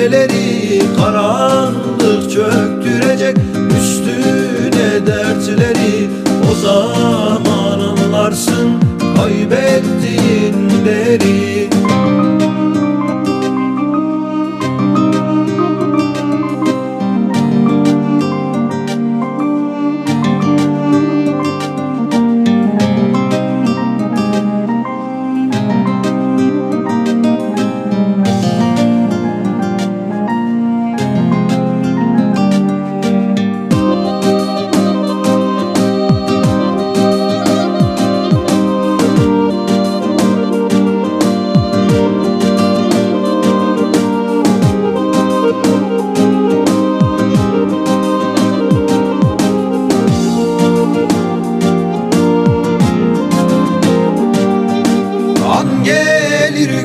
geceleri karanlık çöktürecek üstüne dertleri. O zaman anlarsın kaybettiğin deri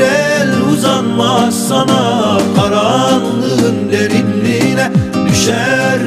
bir el uzanmaz sana Karanlığın derinliğine düşer